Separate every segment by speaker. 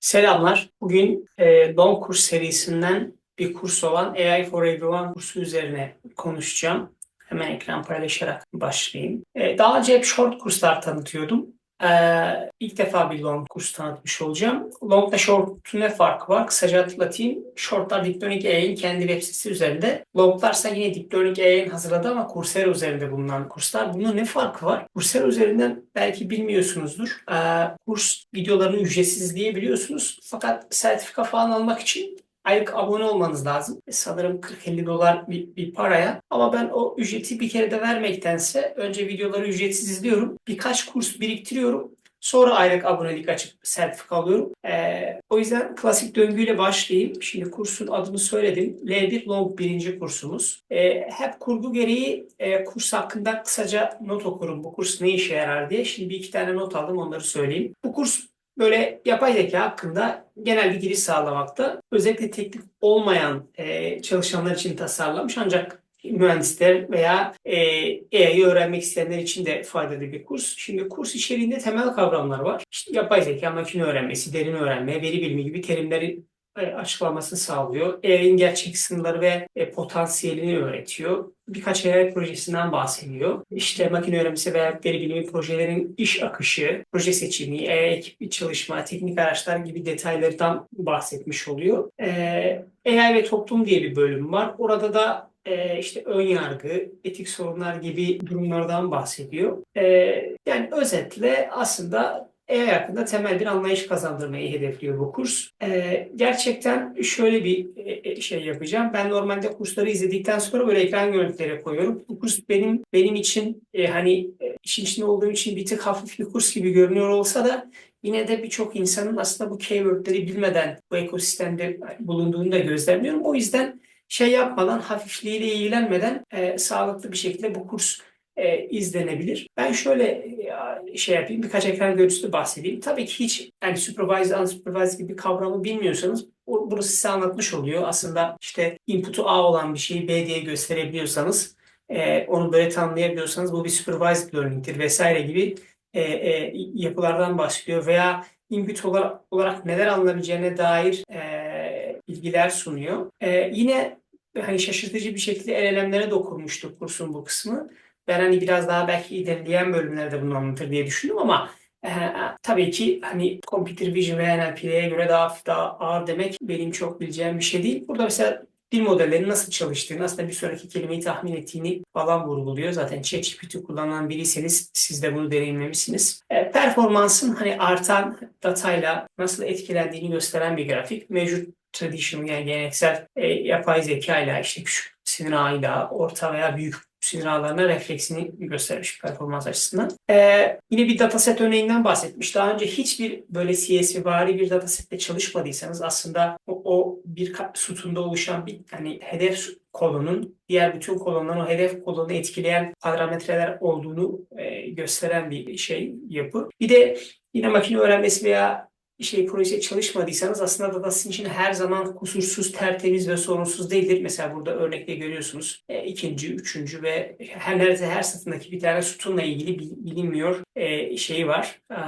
Speaker 1: Selamlar. Bugün e, Long Kurs serisinden bir kurs olan AI for Everyone kursu üzerine konuşacağım. Hemen ekran paylaşarak başlayayım. E, daha önce hep short kurslar tanıtıyordum. E, ilk defa bir long kurs tanıtmış olacağım. Long ile short'un ne farkı var? Kısaca hatırlatayım. Shortlar Deep Learning AI'nin kendi web sitesi üzerinde. Longlarsa yine Deep Learning AI'nin hazırladığı ama Coursera üzerinde bulunan kurslar. Bunun ne farkı var? Coursera üzerinden belki bilmiyorsunuzdur. E, kurs videolarını ücretsiz izleyebiliyorsunuz. Fakat sertifika falan almak için aylık abone olmanız lazım. E, Sanırım 40-50 dolar bir, bir paraya. Ama ben o ücreti bir kere de vermektense önce videoları ücretsiz izliyorum. Birkaç kurs biriktiriyorum. Sonra aylık abonelik açıp sertifika alıyorum. Ee, o yüzden klasik döngüyle başlayayım. Şimdi kursun adını söyledim. L1 Long birinci kursumuz. Ee, hep kurgu gereği e, kurs hakkında kısaca not okurum. Bu kurs ne işe yarar diye. Şimdi bir iki tane not aldım onları söyleyeyim. Bu kurs böyle yapay zeka hakkında genel bir giriş sağlamakta. Özellikle teknik olmayan e, çalışanlar için tasarlanmış ancak mühendisler veya e, AI'yı öğrenmek isteyenler için de faydalı bir kurs. Şimdi kurs içeriğinde temel kavramlar var. İşte yapay zeka, makine öğrenmesi, derin öğrenme, veri bilimi gibi terimleri açıklamasını sağlıyor. AI'nin gerçek sınırları ve e, potansiyelini öğretiyor. Birkaç AI projesinden bahsediyor. İşte makine öğrenmesi veya veri bilimi projelerin iş akışı, proje seçimi, AI ekip çalışma, teknik araçlar gibi detaylardan bahsetmiş oluyor. E, AI ve toplum diye bir bölüm var. Orada da e, işte ön yargı, etik sorunlar gibi durumlardan bahsediyor. E, yani özetle aslında AI hakkında temel bir anlayış kazandırmayı hedefliyor bu kurs. E, gerçekten şöyle bir e, şey yapacağım. Ben normalde kursları izledikten sonra böyle ekran görüntüleri koyuyorum. Bu kurs benim benim için e, hani e, işin içinde olduğum için bir tık hafif bir kurs gibi görünüyor olsa da yine de birçok insanın aslında bu keywordleri bilmeden bu ekosistemde bulunduğunu da gözlemliyorum. O yüzden şey yapmadan, hafifliğiyle ilgilenmeden e, sağlıklı bir şekilde bu kurs e, izlenebilir. Ben şöyle e, şey yapayım, birkaç ekran görüntüsü bahsedeyim. Tabii ki hiç yani supervised, unsupervised gibi bir kavramı bilmiyorsanız bunu size anlatmış oluyor. Aslında işte input'u A olan bir şeyi B diye gösterebiliyorsanız, e, onu böyle tanımlayabiliyorsanız bu bir supervised learning'tir vesaire gibi e, e, yapılardan bahsediyor. Veya input olarak, olarak neler alınabileceğine dair e, bilgiler sunuyor. E, yine hani şaşırtıcı bir şekilde LLM'lere dokunmuştuk kursun bu kısmı. Ben hani biraz daha belki ilerleyen bölümlerde bunu anlatır diye düşündüm ama e, tabii ki hani computer vision ve NLP'ye göre daha daha ağır demek benim çok bileceğim bir şey değil. Burada mesela dil modellerinin nasıl çalıştığını, aslında bir sonraki kelimeyi tahmin ettiğini falan vurguluyor. Zaten ChatGPT kullanan biriyseniz siz de bunu deneyimlemişsiniz. E, performansın hani artan datayla nasıl etkilendiğini gösteren bir grafik. Mevcut traditional yani geleneksel e, yapay zeka ile işte küçük sinir ağıyla orta veya büyük sinir ağlarına refleksini göstermiş performans açısından. Ee, yine bir dataset örneğinden bahsetmiş. Daha önce hiçbir böyle CSV vari bir datasette çalışmadıysanız aslında o, o bir sütunda oluşan bir hani hedef kolonun diğer bütün kolonların o hedef kolonu etkileyen parametreler olduğunu e, gösteren bir şey yapı. Bir de yine makine öğrenmesi veya şey proje çalışmadıysanız aslında data için her zaman kusursuz, tertemiz ve sorunsuz değildir. Mesela burada örnekte görüyorsunuz. E, ikinci, üçüncü ve her neredeyse her satındaki bir tane sütunla ilgili bilinmiyor e, şeyi var, e,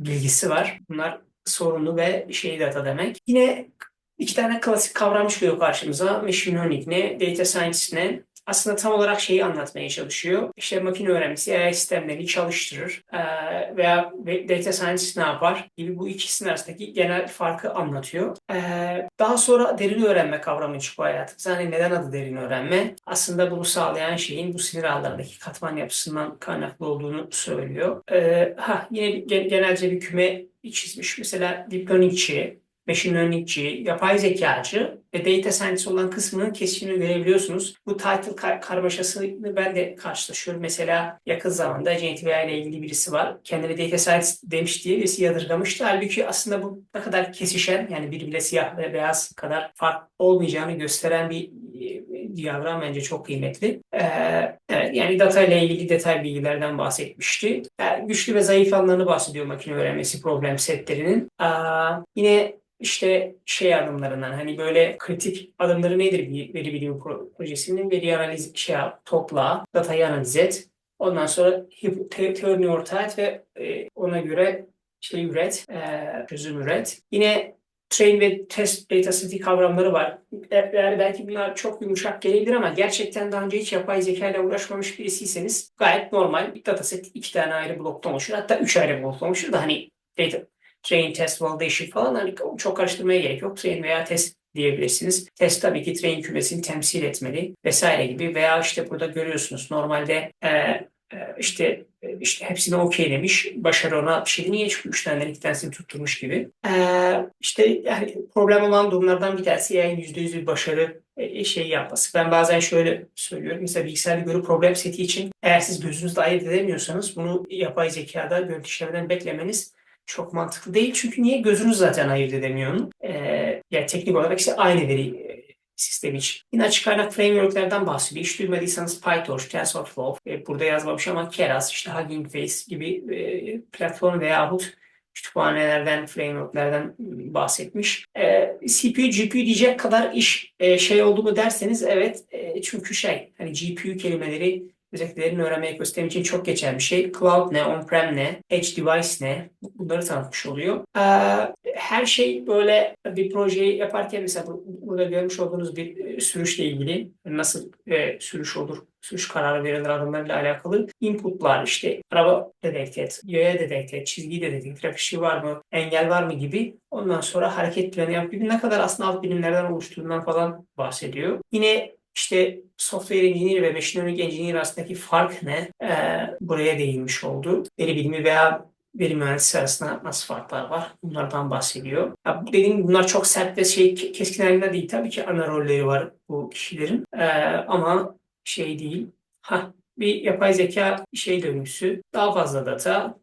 Speaker 1: bilgisi var. Bunlar sorunlu ve şey data demek. Yine iki tane klasik kavram çıkıyor karşımıza. Machine Learning ne, Data Science ne? Aslında tam olarak şeyi anlatmaya çalışıyor. İşte makine öğrenmesi AI sistemlerini çalıştırır veya data science ne yapar gibi bu ikisinin arasındaki genel farkı anlatıyor. Daha sonra derin öğrenme kavramı çıkıyor hayatımıza. Hani neden adı derin öğrenme? Aslında bunu sağlayan şeyin bu sinir ağlarındaki katman yapısından kaynaklı olduğunu söylüyor. Ha yine genelce bir küme çizmiş. Mesela deep learningçi, machine learningçi, yapay zekacı ve data science olan kısmının kesişimini görebiliyorsunuz. Bu title kar karmaşasını ben de karşılaşıyorum. Mesela yakın zamanda generative AI ile ilgili birisi var. Kendine data science demiş diye birisi yadırgamıştı. Halbuki aslında bu ne kadar kesişen yani birbirine siyah ve beyaz kadar fark olmayacağını gösteren bir e, diyagram bence çok kıymetli. Ee, evet, yani data ile ilgili detay bilgilerden bahsetmişti. Yani güçlü ve zayıf alanlarını bahsediyor makine öğrenmesi problem setlerinin. Ee, yine işte şey adımlarından hani böyle kritik adımları nedir bir veri bilimi projesinin veri analiz şey topla, datayı analiz et. Ondan sonra te teorini ortaya et ve e, ona göre şey üret, e, çözüm üret. Yine train ve test data seti kavramları var. Eğer belki bunlar çok yumuşak gelebilir ama gerçekten daha önce hiç yapay zeka ile uğraşmamış birisiyseniz gayet normal bir dataset iki tane ayrı bloktan oluşur. Hatta üç ayrı bloktan oluşur da hani data, train, test, validation falan hani çok karıştırmaya gerek yok. Train veya test diyebilirsiniz. Test tabii ki train kümesini temsil etmeli vesaire gibi veya işte burada görüyorsunuz normalde e, e, işte e, işte hepsine okey demiş. Başarı ona bir şey niye çünkü üç tane iki tanesini tutturmuş gibi. E, işte yani problem olan durumlardan bir tanesi yani yüzde yüz bir başarı şey yapması. Ben bazen şöyle söylüyorum. Mesela bilgisayar görü problem seti için eğer siz gözünüzle ayırt edemiyorsanız bunu yapay zekada görüntü işlemeden beklemeniz çok mantıklı değil. Çünkü niye? Gözünüz zaten ayırt edemiyor onu. Ee, yani teknik olarak işte aynı veri e, sistemi için. Yine açık kaynak frameworklerden bahsediyor. Hiç duymadıysanız PyTorch, TensorFlow, e, burada yazmamış ama Keras, işte Hugging Face gibi e, platform veyahut kütüphanelerden, frameworklerden bahsetmiş. E, CPU, GPU diyecek kadar iş e, şey oldu mu derseniz evet. E, çünkü şey, hani GPU kelimeleri özelliklerini öğrenme ekosistemi için çok geçen bir şey. Cloud ne, on-prem ne, edge device ne bunları tanıtmış oluyor. Ee, her şey böyle bir projeyi yaparken mesela burada görmüş olduğunuz bir e, sürüşle ilgili nasıl e, sürüş olur, sürüş kararı verilir adımlarıyla alakalı inputlar işte araba dedekt et, yaya dedekt et, çizgi dedekt et, trafik var mı, engel var mı gibi ondan sonra hareket planı yap gibi ne kadar aslında alt bilimlerden oluştuğundan falan bahsediyor. Yine işte software engineer ve machine learning engineer arasındaki fark ne? Ee, buraya değinmiş oldu. Veri bilimi veya veri mühendisi arasında nasıl farklar var? Bunlardan bahsediyor. Ya dediğim bunlar çok sert ve şey keskin halinde değil. Tabii ki ana rolleri var bu kişilerin. Ee, ama şey değil. Ha bir yapay zeka şey döngüsü. Daha fazla data,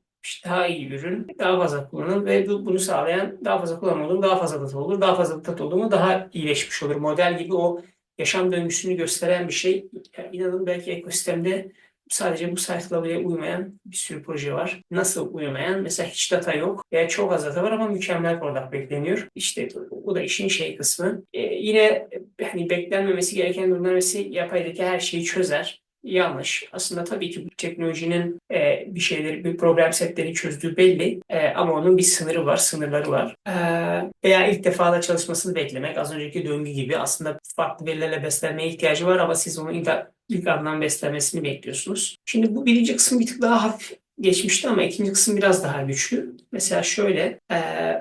Speaker 1: daha iyi ürün, daha fazla kullanım ve bu, bunu sağlayan daha fazla kullanım olur, daha fazla data olur, daha fazla data olduğu mu daha iyileşmiş olur. Model gibi o yaşam döngüsünü gösteren bir şey. Yani inanın belki ekosistemde sadece bu sayfalamaya uymayan bir sürü proje var. Nasıl uymayan? Mesela hiç data yok veya çok az data var ama mükemmel product bekleniyor. İşte bu da işin şey kısmı. Ee, yine hani beklenmemesi gereken durumlar mesela yapay zeka her şeyi çözer yanlış. Aslında tabii ki bu teknolojinin e, bir şeyleri, bir problem setleri çözdüğü belli e, ama onun bir sınırı var, sınırları var. E, veya ilk defa da çalışmasını beklemek, az önceki döngü gibi aslında farklı verilerle beslenmeye ihtiyacı var ama siz onu ilk, andan beslemesini bekliyorsunuz. Şimdi bu birinci kısım bir tık daha hafif geçmişti ama ikinci kısım biraz daha güçlü. Mesela şöyle e,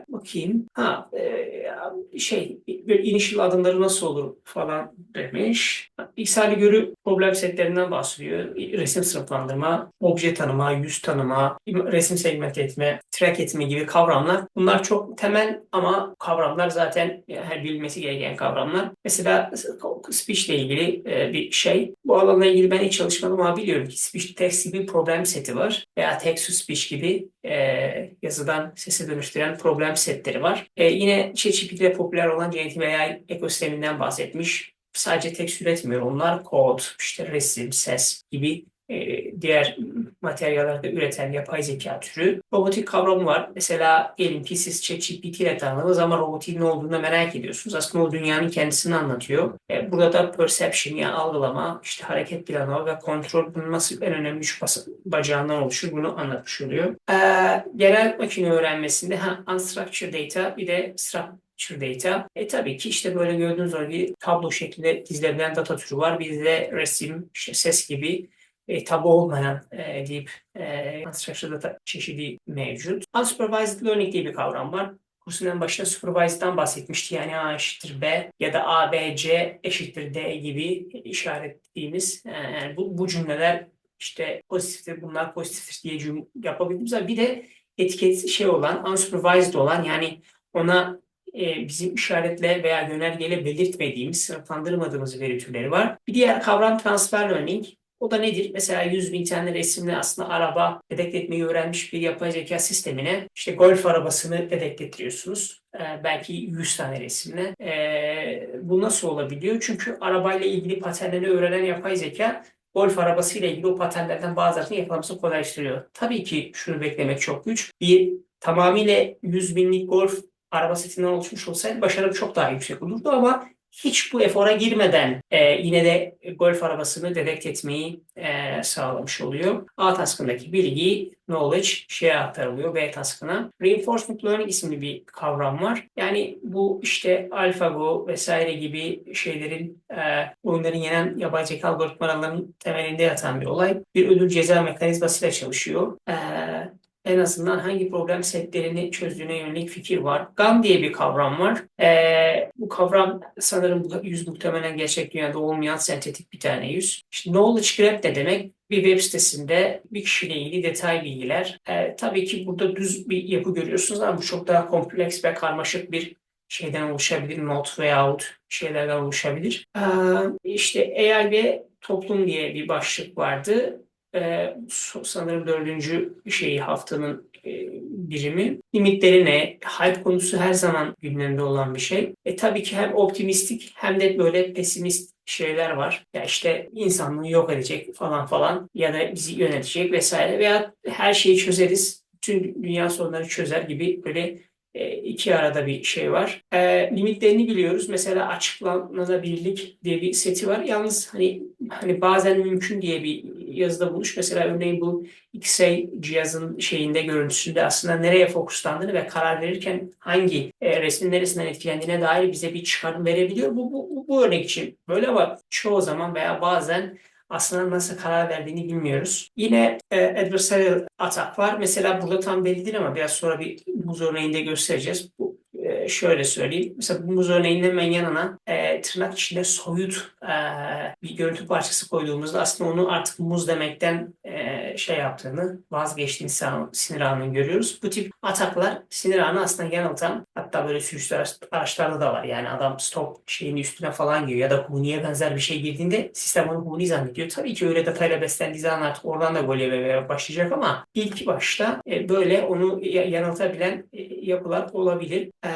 Speaker 1: bakayım. Ha e, şey böyle initial adımları nasıl olur falan demiş. İksali görü problem setlerinden bahsediyor. Resim sınıflandırma, obje tanıma, yüz tanıma, resim segment etme, track etme gibi kavramlar. Bunlar çok temel ama kavramlar zaten her bilmesi gereken kavramlar. Mesela speech ile ilgili e, bir şey. Bu alanla ilgili ben hiç çalışmadım ama biliyorum ki speech text gibi problem seti var. Veya text to speech gibi e, yazıdan sese dönüştüren problem setleri var. E, yine ChatGPT'de popüler olan generatif AI ekosisteminden bahsetmiş. Sadece tekst üretmiyor. Onlar kod, işte resim, ses gibi e, diğer materyallerde üreten yapay zeka türü. Robotik kavramı var. Mesela diyelim ki siz ChatGPT ile tanıdığınız ama robotiğin ne olduğunu merak ediyorsunuz. Aslında o dünyanın kendisini anlatıyor. E, burada da perception yani algılama, işte hareket planı ve kontrol bunun nasıl en önemli üç bacağından oluşur bunu anlatmış oluyor. E, genel makine öğrenmesinde ha, unstructured data bir de structured data. E tabii ki işte böyle gördüğünüz gibi tablo şeklinde dizilebilen data türü var. Bir de resim, işte ses gibi e, tabu olmayan e, deyip e, unstructured data çeşidi mevcut. Unsupervised learning diye bir kavram var. Kursun en başında supervised'dan bahsetmişti. Yani A eşittir B ya da A, B, C eşittir D gibi işaretlediğimiz e, yani bu, bu cümleler işte pozitiftir, bunlar pozitiftir diye cümle yapabildiğimiz bir de etiket şey olan, unsupervised olan yani ona e, bizim işaretle veya yönergeyle belirtmediğimiz, sınıflandırmadığımız veri türleri var. Bir diğer kavram transfer learning. O da nedir? Mesela 100 bin tane resimle aslında araba dedekt etmeyi öğrenmiş bir yapay zeka sistemine işte golf arabasını dedekt ettiriyorsunuz. Ee, belki 100 tane resimle. Ee, bu nasıl olabiliyor? Çünkü arabayla ilgili paternleri öğrenen yapay zeka golf arabasıyla ilgili o paternlerden bazılarını yakalamasını kolaylaştırıyor. Tabii ki şunu beklemek çok güç. Bir tamamıyla 100 binlik golf araba setinden oluşmuş olsaydı başarı çok daha yüksek olurdu ama hiç bu efora girmeden e, yine de golf arabasını dedekt etmeyi e, sağlamış oluyor. A taskındaki bilgi, knowledge şeye aktarılıyor B taskına. Reinforcement learning isimli bir kavram var. Yani bu işte AlphaGo vesaire gibi şeylerin e, oyunların yenen yapay zeka algoritmalarının temelinde yatan bir olay. Bir ödül ceza mekanizmasıyla çalışıyor. E, en azından hangi problem setlerini çözdüğüne yönelik fikir var. GAN diye bir kavram var. Ee, bu kavram sanırım yüz muhtemelen gerçek dünyada olmayan sentetik bir tane yüz. İşte knowledge grab de demek bir web sitesinde bir kişiyle ilgili detay bilgiler. Ee, tabii ki burada düz bir yapı görüyorsunuz ama bu çok daha kompleks ve karmaşık bir şeyden oluşabilir. Not veyahut şeylerden oluşabilir. Ee, işte AI ve toplum diye bir başlık vardı. So- sanırım dördüncü şeyi haftanın e, birimi. Limitleri ne? Hype konusu her zaman gündemde olan bir şey. E tabii ki hem optimistik hem de böyle pesimist şeyler var. Ya işte insanlığı yok edecek falan falan ya da bizi yönetecek vesaire veya her şeyi çözeriz. Tüm dünya sorunları çözer gibi böyle e, iki arada bir şey var. E, limitlerini biliyoruz. Mesela açıklanabilirlik diye bir seti var. Yalnız hani hani bazen mümkün diye bir yazıda buluş. Mesela örneğin bu X-ray cihazın şeyinde görüntüsünde aslında nereye fokuslandığını ve karar verirken hangi e, resmin neresinden etkilendiğine dair bize bir çıkarım verebiliyor. Bu, bu, bu, bu örnek için böyle ama çoğu zaman veya bazen aslında nasıl karar verdiğini bilmiyoruz. Yine e, adversarial atak var. Mesela burada tam belli değil ama biraz sonra bir muz örneğinde göstereceğiz. Bu şöyle söyleyeyim. Mesela bu muz örneğinin hemen yanına e, tırnak içinde soyut e, bir görüntü parçası koyduğumuzda aslında onu artık muz demekten e, şey yaptığını, vazgeçtiğini sinir- anını görüyoruz. Bu tip ataklar sinir anı aslında yanıltan hatta böyle araç- araçlarda da var. Yani adam stop şeyin üstüne falan giriyor ya da huniye benzer bir şey girdiğinde sistem onu huni zannediyor. Tabii ki öyle detayla beslendiği zaman artık oradan da gol yemeye başlayacak ama ilk başta e, böyle onu ya- yanıltabilen e, yapılar olabilir. Ee,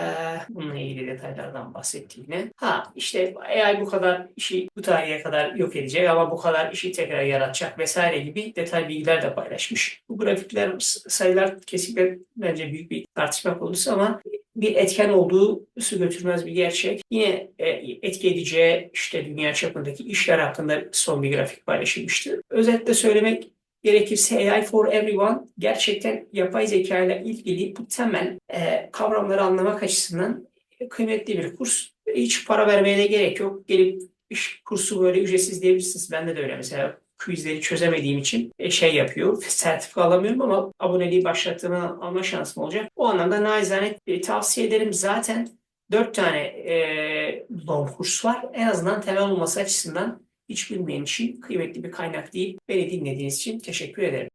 Speaker 1: bununla ilgili detaylardan bahsettiğine. Ha işte AI bu kadar işi bu tarihe kadar yok edecek ama bu kadar işi tekrar yaratacak vesaire gibi detay bilgiler de paylaşmış. Bu grafikler sayılar kesinlikle bence büyük bir tartışma konusu ama bir etken olduğu su götürmez bir gerçek. Yine e, etki edeceği işte dünya çapındaki işler hakkında son bir grafik paylaşılmıştı. Özetle söylemek gerekirse AI for Everyone gerçekten yapay zeka ile ilgili bu temel e, kavramları anlamak açısından kıymetli bir kurs. Hiç para vermeye de gerek yok. Gelip iş kursu böyle ücretsiz diyebilirsiniz. Bende de öyle mesela quizleri çözemediğim için e, şey yapıyor. Sertifika alamıyorum ama aboneliği başlattığımı alma şansım olacak. O anlamda naizane e, tavsiye ederim. Zaten dört tane e, long kurs var. En azından temel olması açısından hiç bilmeyen için kıymetli bir kaynak değil. Beni dinlediğiniz için teşekkür ederim.